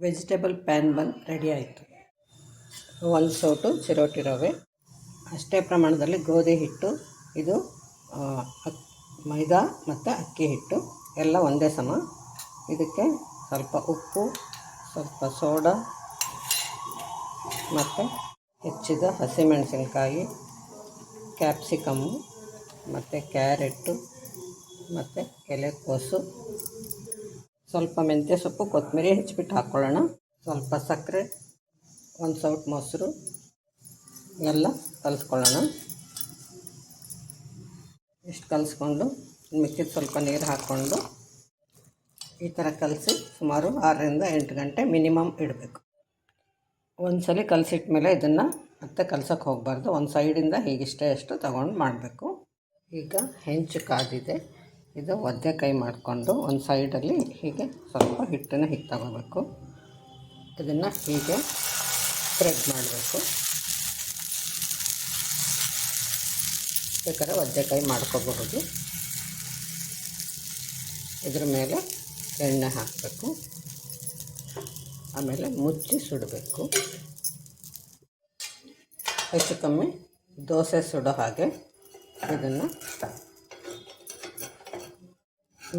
Vegetable PAN ಬನ್ ready ಆಯಿತು. ಒಂದು ಸೌಟು, ಚಿರೋಟಿ ರವೆ, ಅಷ್ಟೇ ಪ್ರಮಾಣದಲ್ಲಿ ಗೋಧಿ ಹಿಟ್ಟು, ಇದು ಮೈದಾ ಮತ್ತು ಅಕ್ಕಿ ಹಿಟ್ಟು, ಎಲ್ಲ ಒಂದೇ ಸಮ. ಇದಕ್ಕೆ ಸ್ವಲ್ಪ ಉಪ್ಪು, ಸ್ವಲ್ಪ ಸೋಡಾ ಮತ್ತು ಹೆಚ್ಚಿದ ಹಸಿಮೆಣಸಿನಕಾಯಿ, ಕ್ಯಾಪ್ಸಿಕಮ್ಮು ಮತ್ತು ಕ್ಯಾರೆಟ್ಟು ಮತ್ತು ಎಲೆಕೋಸು ಸ್ವಲ್ಪ ಮೆಂತ್ಯ ಸೊಪ್ಪು ಕೊತ್ತಂಬರಿ ಹೆಚ್ಚಿಬಿಟ್ಟು ಹಾಕ್ಕೊಳ್ಳೋಣ ಸ್ವಲ್ಪ ಸಕ್ಕರೆ, ಒಂದು ಸೌಟ್ ಮೊಸರು, ಎಲ್ಲ ಕಲಿಸ್ಕೊಳ್ಳೋಣ. ಇಷ್ಟು ಕಲಿಸ್ಕೊಂಡು, ಮಿಕ್ಕಿದ ಸ್ವಲ್ಪ ನೀರು ಹಾಕ್ಕೊಂಡು ಈ ಥರ ಕಲಸಿ ಸುಮಾರು ಆರರಿಂದ ಎಂಟು ಗಂಟೆ ಮಿನಿಮಮ್ ಇಡಬೇಕು. ಒಂದು ಸಲ ಕಲಸಿಟ್ಮೇಲೆ ಇದನ್ನು ಮತ್ತೆ ಕಲ್ಸೋಕ್ಕೆ ಹೋಗಬಾರ್ದು. ಒಂದು ಸೈಡಿಂದ ಹೀಗಿಷ್ಟೇ ಅಷ್ಟು ತಗೊಂಡು ಮಾಡಬೇಕು. ಈಗ ಹೆಂಚು ಕಾದಿದೆ. ಇದು ಒದ್ದೆಕಾಯಿ ಮಾಡಿಕೊಂಡು ಒಂದು ಸೈಡಲ್ಲಿ ಹೀಗೆ ಸ್ವಲ್ಪ ಹಿಟ್ಟನ್ನು ಹೀಗೆ ತಗೋಬೇಕು. ಇದನ್ನು ಹೀಗೆ ಸ್ಪ್ರೆಡ್ ಮಾಡಬೇಕು. ಬೇಕಾದ್ರೆ ಒದ್ದೆಕಾಯಿ ಮಾಡ್ಕೋಬಹುದು. ಇದ್ರ ಮೇಲೆ ಎಣ್ಣೆ ಹಾಕಬೇಕು. ಆಮೇಲೆ ಮುಚ್ಚಿ ಸುಡಬೇಕು. ಹೆಚ್ಚು ಕಮ್ಮಿ ದೋಸೆ ಸುಡೋ ಹಾಗೆ ಇದನ್ನು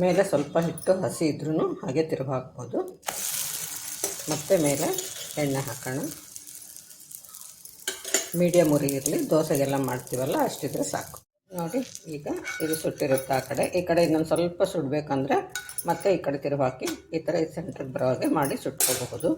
ಮೇಲೆ ಸ್ವಲ್ಪ ಹಿಟ್ಟು ಹಸಿ ಇದ್ರೂ ಹಾಗೆ ತಿರುಗಿ ಹಾಕ್ಬೋದು. ಮತ್ತು ಮೇಲೆ ಎಣ್ಣೆ ಹಾಕೋಣ. ಮೀಡಿಯಮ್ ಉರಿ ಇರಲಿ, ದೋಸೆಗೆಲ್ಲ ಮಾಡ್ತೀವಲ್ಲ, ಅಷ್ಟಿದ್ರೆ ಸಾಕು. ನೋಡಿ, ಈಗ ಇದು ಸುಟ್ಟಿರುತ್ತೆ ಆ ಕಡೆ. ಈ ಕಡೆ ಇನ್ನೊಂದು ಸ್ವಲ್ಪ ಸುಡಬೇಕಂದ್ರೆ ಮತ್ತೆ ಈ ಕಡೆ ತಿರುಗಿ ಹಾಕಿ ಈ ಥರ ಸೆಂಟ್ರಿಗೆ ಬರೋ ಹಾಗೆ ಮಾಡಿ ಸುಟ್ಕೋಬಹುದು.